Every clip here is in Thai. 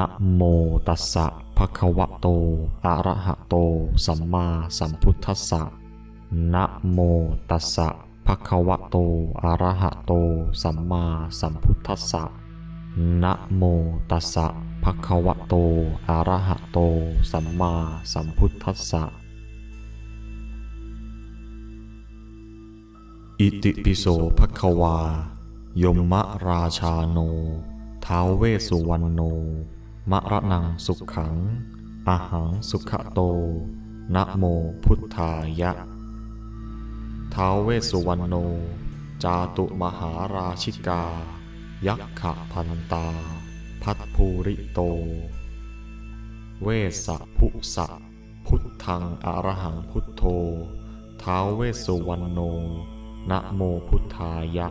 นะโมตัสสะภะคะวะโต อะระหะโต สัมมาสัมพุทธัสสะนะโมตัสสะภะคะวะโต อะระหะโต สัมมาสัมพุทธัสสะนะโมตัสสะภะคะวะโต อะระหะโต สัมมาสัมพุทธัสสะ อิติปิโสภควา ยมมะราชาโน ท้าวเวสุวรรณโน มะระนังสุขขังอาหังสุขโต นะโมพุทธายะ ท้าวเวสสุวรรณโน จาตุมหาราชิกา ยักขะพันตา พัทภูริโต เวสสะภุสะพุทธังอรหังพุทโธ ท้าวเวสสุวรรณโน นะโมพุทธายะ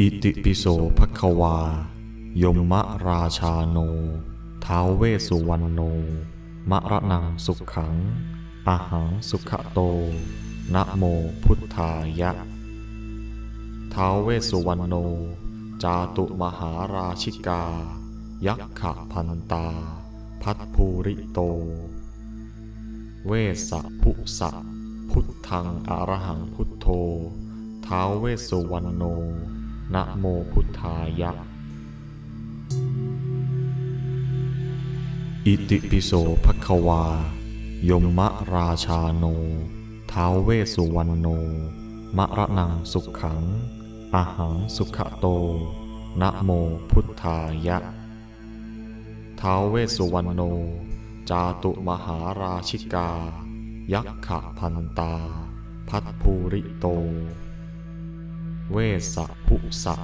อิติปิโสภควายมมะราชาโน ท้าวเวสุวรรณโน มะระนังสุขขัง อาหังสุขโต นะโมพุทธายะ ท้าวเวสุวรรณโน จาตุมหาราชิกา ยักขะพันตา พัทภูริโต เวสสะภุสะพุทธังอรหังพุทโธ ท้าวเวสุวรรณโน นะโมพุทธายะ อิติปิโสภควา ยมมะราชาโน ท้าวเวสสุวรรณโน มะระนังสุขขัง อาหังสุขโต นะโมพุทธายะ ท้าวเวสสุวรรณโน จาตุมหาราชิกา ยักขะพันตา พัทภูริโต เวสสะภุสะ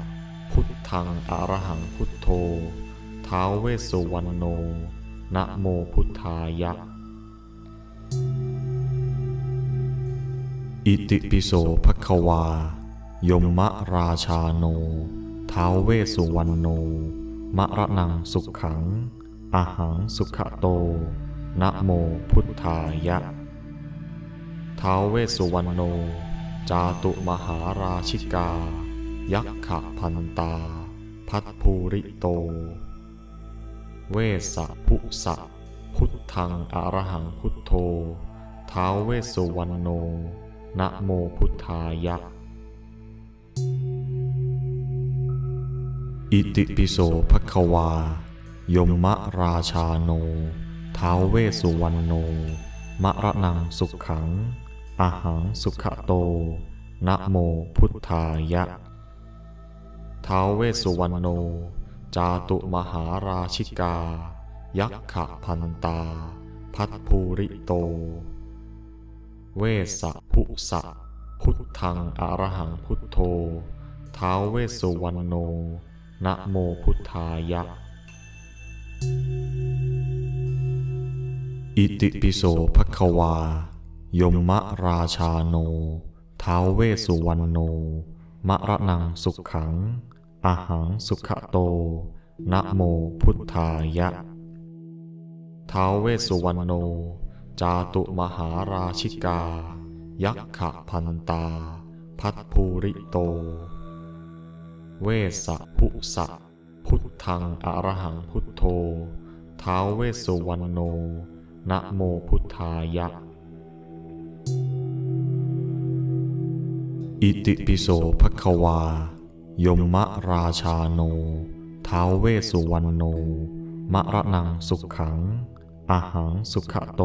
พุทธังอรหังพุทโธ ท้าวเวสสุวรรณโน นะโมพุทธายะ อิติปิโสภควา ยมมะราชาโน ท้าวเวสสุวรรณโน มะระนังสุขขัง อาหังสุขโต นะโมพุทธายะ ท้าวเวสสุวรรณโน จาตุมหาราชิกา ยักขะพันตา พัทภูริโต เวสสะภุสะพุทธังอรหังพุทโธ ท้าวเวสสุวรรณโน นะโมพุทธายะ อิติปิโสภควา ยมมะราชาโน ท้าวเวสสุวรรณโน มะระนังสุขขัง อาหังสุขโต นะโมพุทธายะ ท้าวเวสสุวรรณโน จาตุมหาราชิกา ยักขะพันตา พัทภูริโต เวสสะภุสะพุทธังอรหังพุทโธ ท้าวเวสสุวรรณโน นะโมพุทธายะ อิติปิโสภควา ยมมะราชาโน ท้าวเวสุวรรณโน มะระนังสุขขัง อาหังสุขโต นะโมพุทธายะ ท้าวเวสุวรรณโน จาตุมหาราชิกา ยักขะพันตา พัทภูริโต เวสสะภุสะพุทธังอรหังพุทโธ ท้าวเวสุวรรณโน นะโมพุทธายะ อิติปิโสภควา ยมมะราชาโน ท้าวเวสสุวรรณโน มะระนังสุขขัง อาหังสุขโต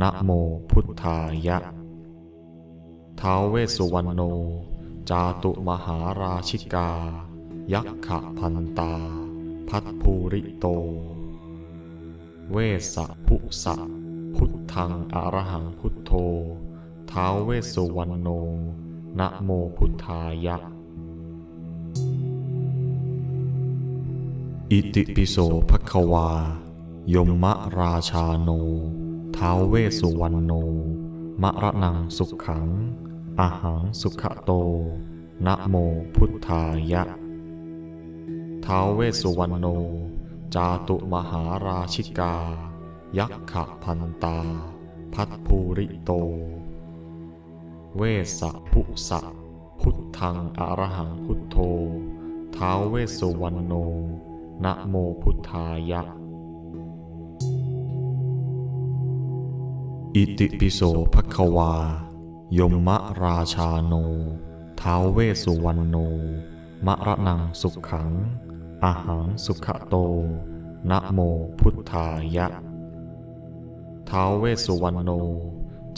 นะโมพุทธายะ ท้าวเวสสุวรรณโน จาตุมหาราชิกา ยักขะพันตา พัทภูริโต เวสสะภุสะพุทธังอรหังพุทโธ ท้าวเวสสุวรรณโน นะโมพุทธายะ อิติปิโสภควา ยมมะราชาโน ท้าวเวสสุวรรณโน มะระนังสุขขัง อาหังสุขโต นะโมพุทธายะ ท้าวเวสสุวรรณโน จาตุมหาราชิกา ยักขะพันตา พัทภูริโต เวสสะภุสะพุทธังอรหังพุทโธ ท้าวเวสสุวรรณโน นะโมพุทธายะ อิติปิโสภควายมมะราชาโน ท้าวเวสสุวรรณโน มะระนังสุขขัง อาหังสุขโต นะโมพุทธายะ ท้าวเวสสุวรรณโน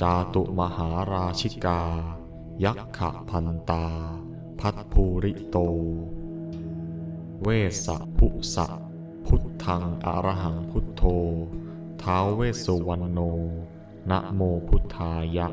จาตุมหาราชิกา ยักขะพันตา พัทภูริโต เวสสะภุสะพุทธังอรหังพุทโธท้าวเวสสุวรรณโนนะโมพุทธายะ